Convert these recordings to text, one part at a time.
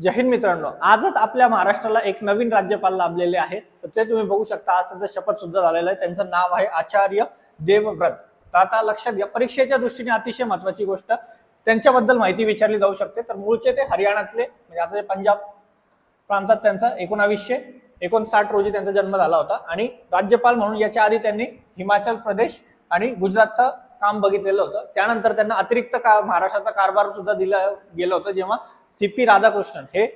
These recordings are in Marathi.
जय हिंद मित्रांनो आजच आपल्या महाराष्ट्राला एक नवीन राज्यपाल लाभलेले आहेत. तर ते तुम्ही बघू शकता आज त्यांचा शपथ सुद्धा झालेलं आहे. त्यांचं नाव आहे आचार्य देवव्रत. तर आता लक्षात घ्या परीक्षेच्या दृष्टीने अतिशय महत्वाची गोष्ट. त्यांच्याबद्दल माहिती विचारली जाऊ शकते. तर मूळचे ते हरियाणातले म्हणजे आता ते पंजाब प्रांतात त्यांचा एकोणावीसशे एकोणसाठ रोजी त्यांचा जन्म झाला होता. आणि राज्यपाल म्हणून याच्या आधी त्यांनी हिमाचल प्रदेश आणि गुजरातचं काम बघितलेलं होतं. त्यानंतर त्यांना अतिरिक्त का महाराष्ट्राचा कारभार सुद्धा दिला गेलं होतं. जेव्हा सी पी राधाकृष्णन हे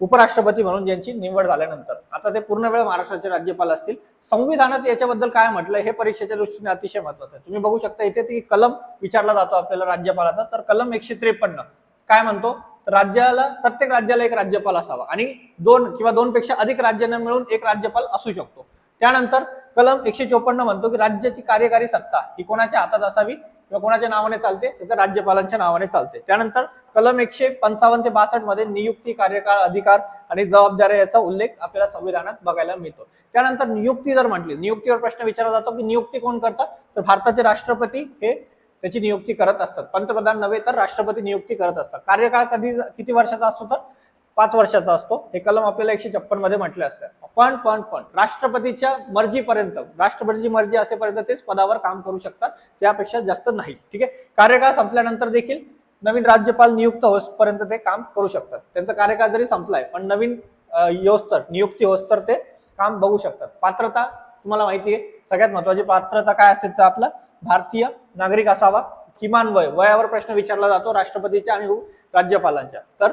उपराष्ट्रपती म्हणून ज्यांची निवड झाल्यानंतर. आता ते पूर्ण वेळ महाराष्ट्राचे राज्यपाल असतील. संविधानात याच्याबद्दल काय म्हटलं हे परीक्षेच्या दृष्टीने अतिशय महत्वाचं आहे. तुम्ही बघू शकता इथे ती कलम विचारला जातो आपल्याला राज्यपालाचा. तर कलम एकशे त्रेपन्न. काय म्हणतो? राज्याला प्रत्येक राज्याला एक राज्यपाल असावा. आणि दोन किंवा दोन पेक्षा अधिक राज्यांना मिळून एक राज्यपाल असू शकतो. त्यानंतर कलम एकशे चोपन्न म्हणतो की राज्याची कार्यकारी सत्ता ही कोणाच्या हातात असावी? किंवा कोणाच्या नावाने चालते तर राज्यपालांच्या नावाने चालते. त्यानंतर कलम एकशे पंचावन्न ते बासष्टमध्ये नियुक्ती कार्यकाळ अधिकार आणि जबाबदाऱ्या याचा उल्लेख आपल्याला संविधानात बघायला मिळतो. त्यानंतर नियुक्ती जर म्हटली नियुक्तीवर प्रश्न विचारला जातो की नियुक्ती कोण करतात तर भारताचे राष्ट्रपती हे त्याची नियुक्ती करत असतात. पंतप्रधान नव्हे तर राष्ट्रपती नियुक्ती करत असतात. कार्यकाळ कधी किती वर्षाचा असतो तर? पाच वर्षाचा असतो. हे कलम आपल्याला एकशे छप्पनमध्ये म्हटले असतं. पण पण पण राष्ट्रपतीच्या मर्जीपर्यंत राष्ट्रपतीची मर्जी असेपर्यंत तेच पदावर काम करू शकतात. त्यापेक्षा जास्त नाही. ठीक आहे? कार्यकाळ संपल्यानंतर देखील नवीन राज्यपाल नियुक्त होसपर्यंत ते काम करू शकतात. त्यांचा कार्यकाळ जरी संपलाय पण नवीन योस्तर नियुक्ती होस्तर ते काम बघू शकतात. पात्रता तुम्हाला माहिती आहे. सगळ्यात महत्वाची पात्रता काय असते तर आपला? भारतीय नागरिक असावा. किमान वय वयावर प्रश्न विचारला जातो राष्ट्रपतीच्या आणि राज्यपालांच्या. तर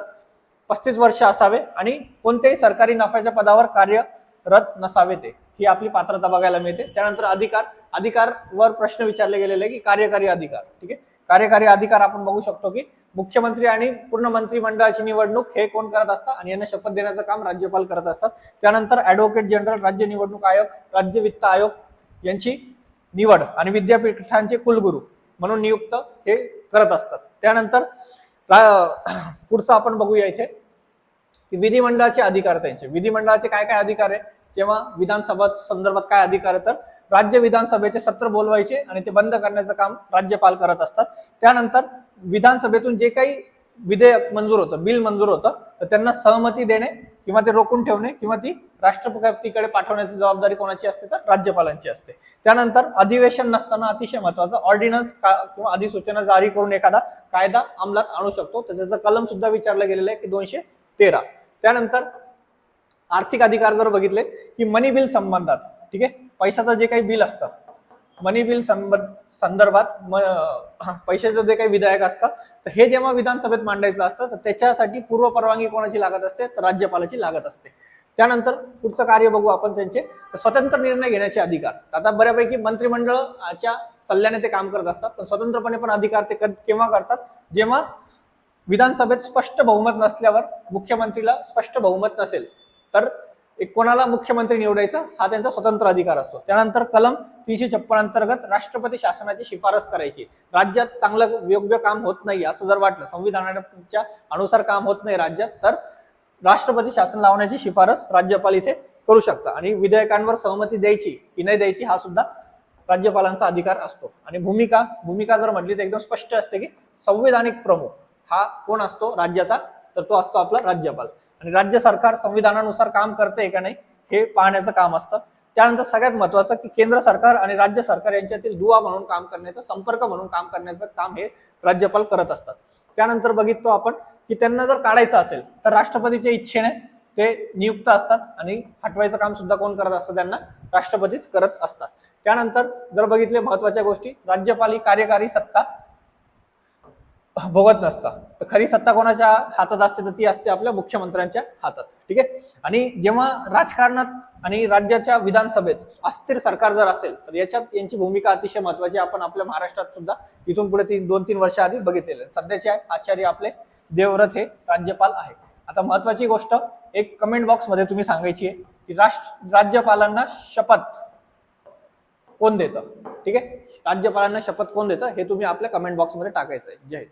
पस्तीस वर्ष असावे आणि कोणत्याही सरकारी नफ्याच्या पदावर कार्यरत नसावे ते. ही आपली पात्रता बघायला मिळते. त्यानंतर अधिकार. अधिकार वर प्रश्न विचारले गेलेले आहे की कार्यकारी अधिकार. ठीक आहे? कार्यकारी अधिकार आपण बघू शकतो की मुख्यमंत्री आणि पूर्ण मंत्रिमंडळाची निवडणूक हे कोण करत असतात? आणि यांना शपथ देण्याचं काम राज्यपाल करत असतात. त्यानंतर ऍडव्होकेट जनरल राज्य निवडणूक आयोग राज्य वित्त आयोग यांची निवड आणि विद्यापीठांचे कुलगुरू म्हणून नियुक्त हे करत असतात. त्यानंतर पुढचं आपण बघूया इथे. की विधिमंडळाचे अधिकार त्यांचे. विधिमंडळाचे काय काय अधिकार आहे जेव्हा विधानसभा संदर्भात काय अधिकार आहे तर राज्य विधानसभेचे सत्र बोलवायचे आणि ते बंद करण्याचं काम राज्यपाल करत असतात. त्यानंतर विधानसभेतून जे काही विधेयक मंजूर होतं बिल मंजूर होतं तर त्यांना सहमती देणे किंवा ते रोखून ठेवणे किंवा ती राष्ट्रपतीकडे पाठवण्याची जबाबदारी कोणाची असते तर राज्यपालांची असते. त्यानंतर अधिवेशन नसताना अतिशय महत्वाचं ऑर्डिनन्स किंवा अधिसूचना जारी करून एखादा कायदा अंमलात आणू शकतो. तर त्याचं कलम सुद्धा विचारलं गेलेलं आहे की दोनशे तेरा. त्यानंतर आर्थिक अधिकार जर बघितले की मनी बिल संबंधात ठीक आहे? पैशाचं जे काही बिल असतं मनी बिल संबंध संदर्भात म- पैशाचं जे काही विधायक असतं तर हे जेव्हा विधानसभेत मांडायचं असतं तर त्याच्यासाठी पूर्व परवानगी कोणाची लागत असते? तर राज्यपालाची लागत असते. त्यानंतर पुढचं कार्य बघू आपण त्यांचे तर स्वतंत्र निर्णय घेण्याचे अधिकार. आता बऱ्यापैकी मंत्रिमंडळाच्या सल्ल्याने ते काम करत असतात पण स्वतंत्रपणे पण अधिकार ते केव्हा करतात? जेव्हा विधानसभेत स्पष्ट बहुमत नसल्यावर मुख्यमंत्रीला स्पष्ट बहुमत नसेल तर एक कोणाला मुख्यमंत्री निवडायचा? हा त्यांचा स्वतंत्र अधिकार असतो. त्यानंतर कलम तीनशे छप्पन अंतर्गत राष्ट्रपती शासनाची शिफारस करायची. राज्यात चांगलं योग्य काम होत नाही असं जर वाटलं संविधानाच्या अनुसार काम होत नाही राज्यात तर राष्ट्रपती शासन लावण्याची शिफारस राज्यपाल इथे करू शकता आणि विधेयकांवर सहमती द्यायची की नाही द्यायची हा सुद्धा राज्यपालांचा अधिकार असतो. आणि भूमिका भूमिका जर म्हटली तर एकदम स्पष्ट असते की संविधानिक प्रमुख हा कोण असतो? राज्याचा. तर तो असतो आपला राज्यपाल. आणि राज्य सरकार संविधानानुसार काम करते का नाही हे पाहण्याचं काम असतं. त्यानंतर सगळ्यात महत्वाचं की केंद्र सरकार आणि राज्य सरकार यांच्यातील दुवा म्हणून काम करण्याचं संपर्क म्हणून काम करण्याचं काम हे राज्यपाल करत असतात. त्यानंतर बघितलो आपण की त्यांना जर काढायचं असेल तर राष्ट्रपतीच्या इच्छेने ते नियुक्त असतात आणि हटवायचं काम सुद्धा कोण करत असतं? त्यांना राष्ट्रपतीच करत असतात. त्यानंतर जर बघितले महत्त्वाच्या गोष्टी राज्यपाल ही कार्यकारी सत्ता भोगत नसता. तर खरी सत्ता कोणाच्या हातात असते तर ती असते आपल्या मुख्यमंत्र्यांच्या हातात. ठीक आहे? आणि जेव्हा राजकारणात आणि राज्याच्या विधानसभेत अस्थिर सरकार जर असेल तर याच्यात यांची भूमिका अतिशय महत्वाची आपण आपल्या महाराष्ट्रात सुद्धा इथून पुढे तीन दोन तीन वर्ष आधी बघितलेलं आहे. सध्याचे आचार्य आपले देवव्रत हे राज्यपाल आहे. आता महत्वाची गोष्ट एक कमेंट बॉक्समध्ये तुम्ही सांगायची आहे की राष्ट्र राज्यपालांना शपथ कोण देतं? ठीक आहे? राज्यपालांना शपथ कोण देतं? हे तुम्ही आपल्या कमेंट बॉक्समध्ये टाकायचं आहे. जय हिंद.